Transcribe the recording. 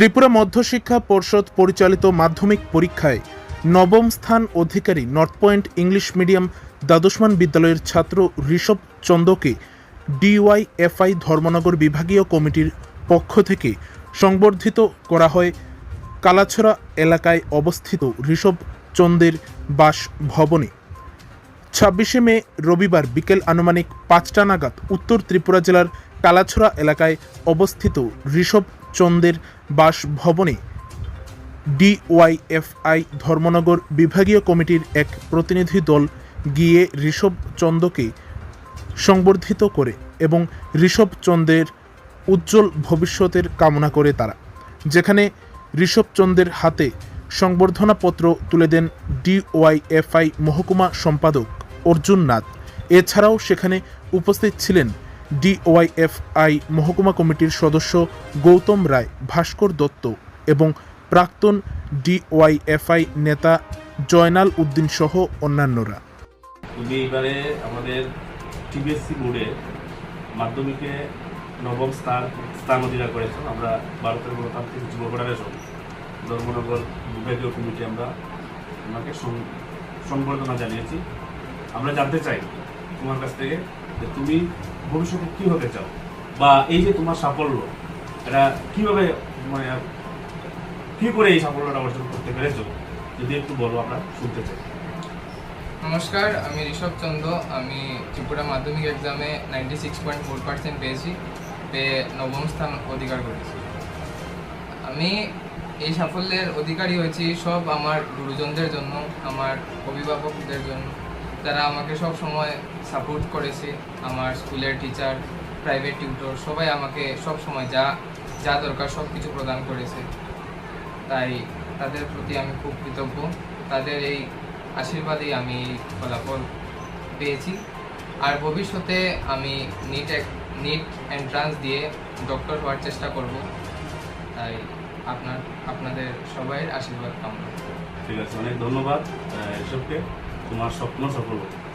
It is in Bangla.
ত্রিপুরা মধ্যশিক্ষা পর্ষদ পরিচালিত মাধ্যমিক পরীক্ষায় নবম স্থান অধিকারী নর্থ পয়েন্ট ইংলিশ মিডিয়াম দ্বাদশমান বিদ্যালয়ের ছাত্র ঋষভ চন্দকে ডিওয়াইএফআই ধর্মনগর বিভাগীয় কমিটির পক্ষ থেকে সংবর্ধিত করা হয়। কালাছড়া এলাকায় অবস্থিত ঋষভ চন্দের বাসভবনে। ছাব্বিশে মে, রবিবার বিকেল আনুমানিক পাঁচটা নাগাদ উত্তর ত্রিপুরা জেলার কালাছড়া এলাকায় অবস্থিত ঋষভ চন্দের বাসভবনে ডিওয়াইএফআই ধর্মনগর বিভাগীয় কমিটির এক প্রতিনিধি দল গিয়ে ঋষভ চন্দকে সংবর্ধিত করে এবং ঋষভ চন্দ্রের উজ্জ্বল ভবিষ্যতের কামনা করে তারা। যেখানে ঋষভ চন্দ্রের হাতে সংবর্ধনাপত্র তুলে দেন ডিওয়াইএফআই মহকুমা সম্পাদক অর্জুন নাথ। এছাড়াও সেখানে উপস্থিত ছিলেন ডিওয়াইএফআই মহকুমা কমিটির সদস্য গৌতম রায়, ভাস্কর দত্ত এবং প্রাক্তন ডিওয়াইএফআই নেতা জয়নাল উদ্দিন সহ অন্যান্যরা। তুমি এবারে আমাদের টিবিএসসি বোর্ডে মাধ্যমিকে নবম স্থান স্থান অধিকার করেছেন। আমরা ভারতের গণতান্ত্রিক যুব ফেডারেশন, ধর্মনগর বিভাগীয় কমিটি আমরা সং- সংবর্ধনা জানিয়েছি। আমরা জানতে চাই তোমার কাছ থেকে যে তুমি ভবিষ্যতে কী হতে চাও? বা এই যে তোমার সাফল্য, এটা কীভাবে মানে কী করে এই সাফল্যটা অর্জন করতে পেরেছ? যদি একটু বলো আমরা, শুনতে চাই। নমস্কার, আমি ঋষভ চন্দ্র। আমি ত্রিপুরা মাধ্যমিক এক্সামে ninety six point four percent পেয়েছি, পেয়ে নবম স্থান অধিকার করেছি। আমি এই সাফল্যের অধিকারী হয়েছি সব আমার গুরুজনদের জন্য, আমার অভিভাবকদের জন্য। যারা আমাকে সব সময় সাপোর্ট করেছে। আমার স্কুলের টিচার প্রাইভেট টিউটর সবাই আমাকে সব সময় যা যা দরকার সব কিছু প্রদান করেছে। তাই তাদের প্রতি আমি খুব কৃতজ্ঞ। তাদের এই আশীর্বাদেই আমি ফলাফল পেয়েছি। আর ভবিষ্যতে আমি নিট এক নিট এন্ট্রান্স দিয়ে ডক্টর হওয়ার চেষ্টা করব। তাই আপনার, আপনাদের সবাই আশীর্বাদ কামনা। ঠিক আছে, অনেক ধন্যবাদ এসবকে। তোমার স্বপ্ন সফল হোক।